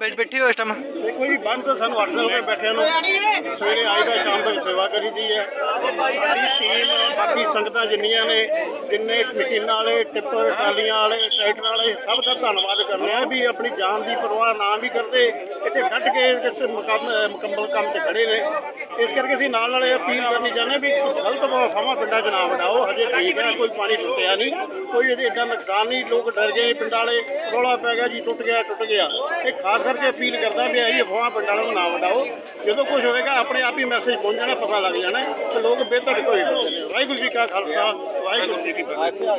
ਬੈ- ਬੈਠੇ ਹੋ ਇਸ ਟਾਈਮ ਦੇਖੋ ਜੀ ਬੰਦ ਤਾਂ ਸਾਨੂੰ 8 ਦਿਨ ਬੈਠਿਆਂ ਨੂੰ ਸਵੇਰੇ ਆਈ ਦਾ ਸ਼ਾਮ ਤੱਕ ਸੇਵਾ ਕਰੀਦੀ ਹੈ। ਸਾਡੀ ਟੀਮ ਬਾਕੀ ਸੰਗਤਾਂ ਜਿੰਨੀਆਂ ਨੇ, ਜਿੰਨੇ ਮਸ਼ੀਨਾਂ ਵਾਲੇ, ਟਿੱਪਰ, ਟਰਾਲੀਆਂ ਵਾਲੇ, ਟਰੈਕਟਰ ਵਾਲੇ, ਸਭ ਦਾ ਧੰਨਵਾਦ ਕਰਨੇ ਆ ਵੀ ਆਪਣੀ ਜਾਨ ਦੀ ਪਰਵਾਹ ਨਾ ਵੀ ਕਰਦੇ, ਇੱਥੇ ਡਟ ਕੇ ਇਸ ਮੁਕੰਮ- ਮੁਕੰਮਲ ਕੰਮ ਤੇ ਖੜੇ ਨੇ। ਇਸ ਕਰਕੇ ਅਸੀਂ ਨਾਲ ਨਾਲ ਇਹ ਅਪੀਲ ਕਰਨੀ ਚਾਹੁੰਦੇ ਹਾਂ ਵੀ ਗਲਤ ਵਫਾਵਾਂ ਪਿੰਡਾਂ 'ਚ ਨਾ ਵਡਾਓ ਹਜੇ ਠੀਕ ਹੈ, ਕੋਈ ਪਾਣੀ ਟੁੱਟਿਆ ਨਹੀਂ। ਕੋਈ ਇਹਦੇ ਏਡਾ ਨੁਕਸਾਨ ਨਹੀਂ, ਲੋਕ ਡਰ ਗਏ, ਪਿੰਡ ਵਾਲੇ ਰੌਲਾ ਪੈ ਗਿਆ, ਜੀ ਟੁੱਟ ਗਿਆ ਟੁੱਟ ਗਿਆ। ਇਹ ਖਾਸ ਕਰਕੇ ਅਪੀਲ ਕਰਦਾ ਵੀ ਇਹ ਅਫਵਾਹਾਂ ਪਿੰਡ ਵਾਲਿਆਂ ਨੂੰ ਨਾ ਵਡਾਓ ਜਦੋਂ ਕੁਝ ਹੋਵੇਗਾ, ਆਪਣੇ ਆਪ ਹੀ ਮੈਸੇਜ ਪਹੁੰਚ ਜਾਣਾ, ਪਤਾ ਲੱਗ ਜਾਣਾ, ਤੇ ਲੋਕ ਬੇਧੜਕ ਹੋਏ ਵਾਹਿਗੁਰੂ ਜੀ ਕਾ ਖਾਲਸਾ, ਵਾਹਿਗੁਰੂ ਜੀ ਕੀ ਫਤਿਹ।